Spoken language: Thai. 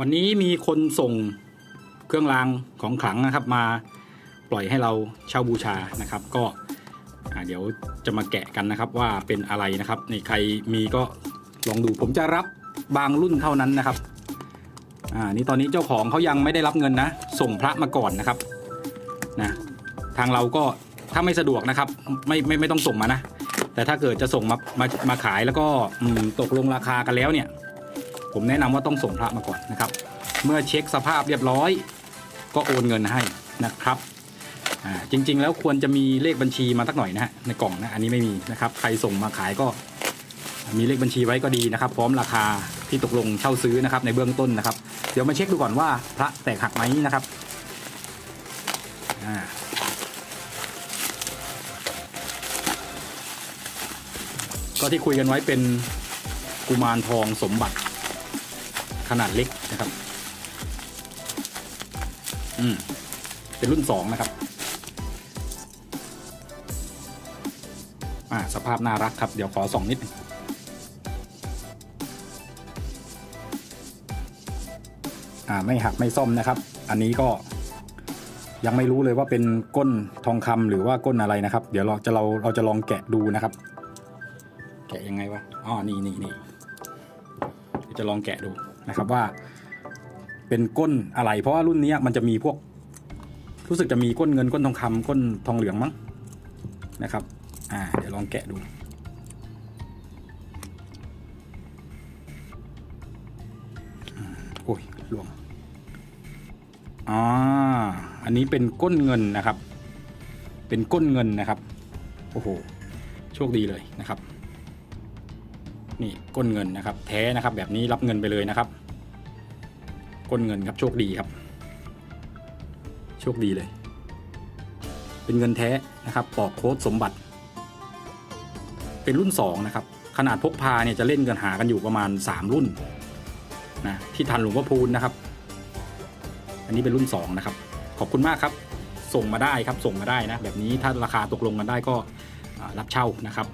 วันนี้มีคนส่งเครื่องรางของขลังนะครับมาปล่อยให้เราเช่าบูชานะครับ ก็เดี๋ยวจะมาแกะกันนะครับว่าเป็นอะไรนะครับในใครมีก็ลองดูผมจะรับบางรุ่นเท่านั้นนะครับอ่านี่ตอนนี้เจ้าของเขายังไม่ได้รับเงินนะ ส่งพระมาก่อนนะครับนะทางเราก็ถ้าไม่สะดวกนะครับไม่ไม่ไม่ต้องส่งมานะ แต่ถ้าเกิดจะส่งมามามาขายแล้วก็ตกลงราคากันแล้วเนี่ย ผมแนะนำว่าต้องส่งพระมาก่อนนะครับ เมื่อเช็คสภาพเรียบร้อย ก็โอนเงินให้นะครับจริง ๆ แล้วควรจะมีเลขบัญชีมาสักหน่อยนะฮะในกล่องนะอันนี้ไม่มีนะครับ ใครส่งมาขายก็มีเลขบัญชีไว้ก็ดีนะครับ พร้อมราคาที่ตกลงเช่าซื้อนะครับ ในเบื้องต้นนะครับ เดี๋ยวมาเช็คดูก่อนว่าพระแตกหักไหมนะครับก็ที่คุยกันไว้เป็นกุมารทองสมบัติ ขนาดเล็กนะครับ อืม เป็นรุ่นสองนะครับ อ่า สภาพน่ารักครับ เดี๋ยวขอสองนิดนึงอ่า ไม่หักไม่ซ่อมนะครับ อันนี้ก็ยังไม่รู้เลยว่าเป็นก้นทองคำหรือว่าก้นอะไรนะครับ เดี๋ยวเราจะเราเราจะลองแกะดูนะครับ แกะยังไงวะอ๋อนี่นี่นี่จะลองแกะดู นะครับว่า เป็นก้นอะไร เพราะว่ารุ่นนี้มันจะมีพวก รู้สึกจะมีก้นเงินก้นทองคำก้นทองเหลืองมั้งนะครับ อ่า เดี๋ยวลองแกะดู โอ้ยหลวงอ่าอันนี้เป็นก้นเงินนะครับ เป็นก้นเงินนะครับ โอ้โห โชคดีเลยนะครับ นี่ก้นเงินนะครับ แท้นะครับ แบบนี้รับเงินไปเลยนะครับ ก้นเงินครับโชคดีครับ โชคดีเลย เป็นเงินแท้นะครับปอกโค้ดสมบัติ เป็นรุ่น 2 นะครับ ขนาดพกพาเนี่ยจะเล่นกันหากันอยู่ประมาณ 3 รุ่นนะที่ทันหลวงพ่อพูนนะครับ อันนี้เป็นรุ่น 2 นะครับ ขอบคุณมากครับ ส่งมาได้ครับส่งมาได้นะแบบนี้ถ้าราคาตกลงกันได้ก็รับเช่านะครับ